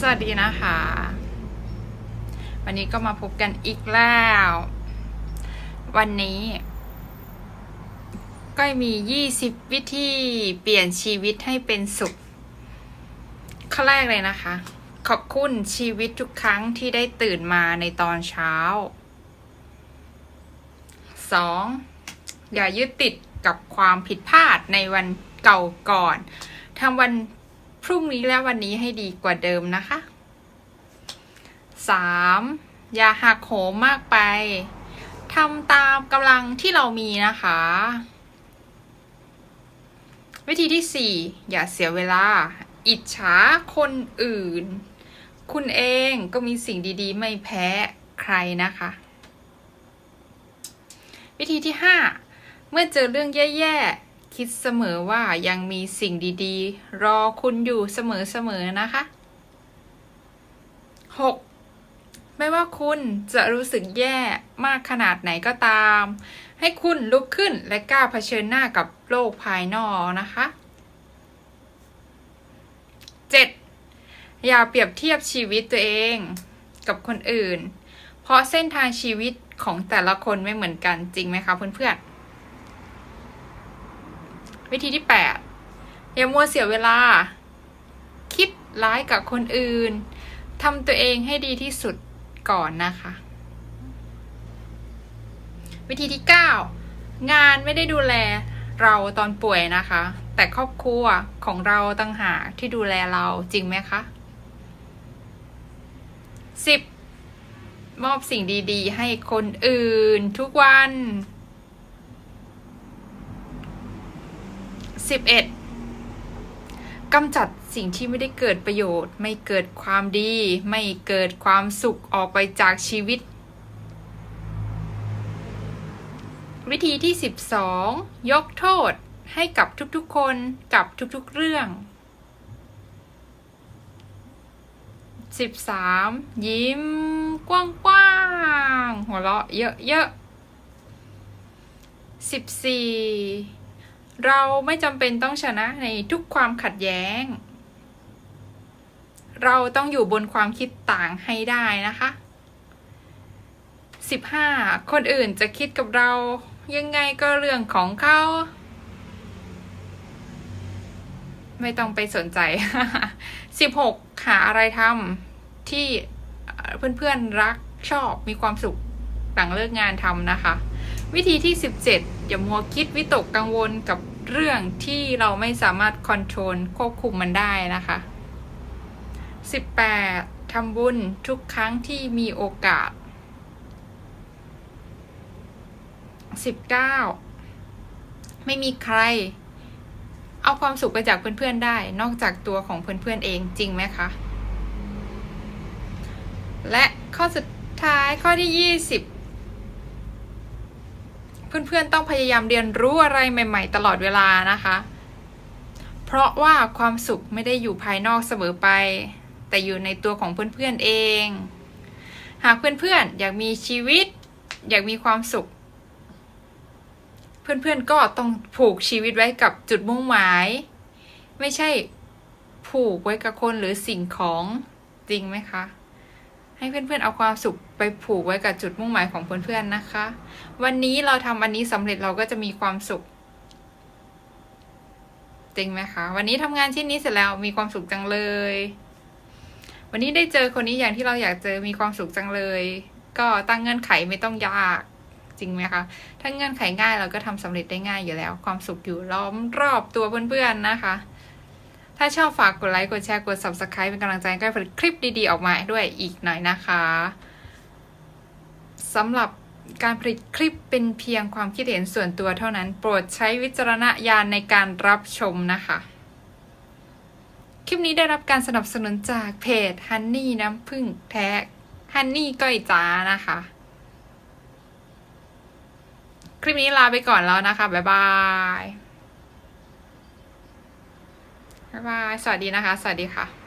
สวัสดีนะคะ วันนี้ก็มาพบกันอีกแล้ว วันนี้ ก็มี 20 วิธีเปลี่ยนชีวิตให้เป็นสุข ข้อแรกเลยนะคะ ขอบคุณชีวิตทุกครั้งที่ได้ตื่นมาในตอนเช้า 2. อย่ายึดติดกับความผิดพลาดในวันเก่าก่อนทำวัน พรุ่งนี้และวันนี้ให้ดีกว่าเดิมนะคะ 3. อย่าหักโหมมากไปทำตามกำลังที่เรามีนะคะ วิธีที่ 4 อย่าเสียเวลา อิจฉาคนอื่น คุณเองก็มีสิ่งดีๆ ไม่แพ้ใครนะคะ วิธีที่ 5 เมื่อเจอเรื่องแย่ๆ คิดเสมอว่ายังมีสิ่งดี ๆ รอคุณอยู่เสมอๆนะคะ 6. ไม่ว่าคุณจะรู้สึกแย่มากขนาดไหนก็ตาม ให้คุณลุกขึ้นและกล้าเผชิญหน้ากับโลกภายนอกนะคะ 7. อย่าเปรียบเทียบชีวิตตัวเองกับคนอื่น เพราะเส้นทางชีวิตของแต่ละคนไม่เหมือนกันจริงไหมคะเพื่อนๆ วิธีที่8อย่ามัวเสียเวลา คิดร้ายกับคนอื่นทำตัวเองให้ดีที่สุดก่อนนะคะ วิธีที่9งานไม่ได้ดูแลเราตอนป่วยนะคะ แต่ครอบครัวของเราต่างหากที่ดูแลเราจริงไหมคะ 10. มอบสิ่งดี ๆ ให้คนอื่นทุกวัน 11. กำจัดสิ่งที่ไม่ได้เกิดประโยชน์ ไม่เกิดความดี ไม่เกิดความสุขออกไปจากชีวิต วิธีที่ 12 ยกโทษให้กับทุกๆคนกับทุกๆเรื่อง 13 ยิ้มกว้างๆหัวเราะเยอะๆ14 เราไม่จำเป็นต้องชนะในทุกความขัดแย้ง เราต้องอยู่บนความคิดต่างให้ได้นะคะ 15 คนอื่นจะคิดกับเรายังไงก็เรื่องของเขา ไม่ต้องไปสนใจ 16 หาอะไรทำที่เพื่อนๆรักชอบมีความสุขหลังเลิกงานทำนะคะ วิธีที่ 17 อย่ามัวคิดวิตกกังวลกับเรื่องที่เราไม่สามารถคอนโทรลควบคุมมันได้นะคะ 18. ทำบุญทุกครั้งที่มีโอกาส 19. ไม่มีใคร เอาความสุขไปจากเพื่อนๆได้ นอกจากตัวของเพื่อนๆเองจริงไหมคะ และข้อสุดท้ายข้อที่ 20 เพื่อนๆต้องพยายามเรียนรู้อะไรใหม่ ๆ ตลอดเวลานะคะ เพราะว่าความสุขไม่ได้อยู่ภายนอกเสมอไป แต่อยู่ในตัวของเพื่อนๆเอง หากเพื่อนๆอยากมีชีวิต อยากมีความสุข เพื่อนๆก็ต้องผูกชีวิตไว้กับจุดมุ่งหมาย ไม่ใช่ผูกไว้กับคนหรือสิ่งของจริงไหมคะ ให้เพื่อนๆเอาความสุขไปผูกไว้กับจุดมุ่งหมายของเพื่อนๆนะคะ วันนี้เราทำอันนี้สำเร็จเราก็จะมีความสุขจริงไหมคะ วันนี้ทำงานชิ้นนี้เสร็จแล้วมีความสุขจังเลย วันนี้ได้เจอคนนี้อย่างที่เราอยากเจอมีความสุขจังเลย ก็ตั้งเงื่อนไขไม่ต้องยากจริงไหมคะ ถ้าเงื่อนไขง่ายเราก็ทำสำเร็จได้ง่ายอยู่แล้ว ความสุขอยู่ล้อมรอบตัวเพื่อนๆนะคะ ถ้าชอบฝากกดไลค์กดแชร์กด subscribe เป็นกำลังใจให้ผลิตคลิปดีๆ ออกมาด้วยอีกหน่อยนะคะสำหรับการผลิตคลิปเป็นเพียงความคิดเห็นส่วนตัวเท่านั้น โปรดใช้วิจารณญาณในการรับชมนะคะ คลิปนี้ได้รับการสนับสนุนจากเพจฮันนี่น้ำผึ้งแท้ฮันนี่ก้อยจ้านะคะ คลิปนี้ลาไปก่อนแล้วนะคะ บ๊ายบาย บ๊ายบาย สวัสดีนะคะ สวัสดีค่ะ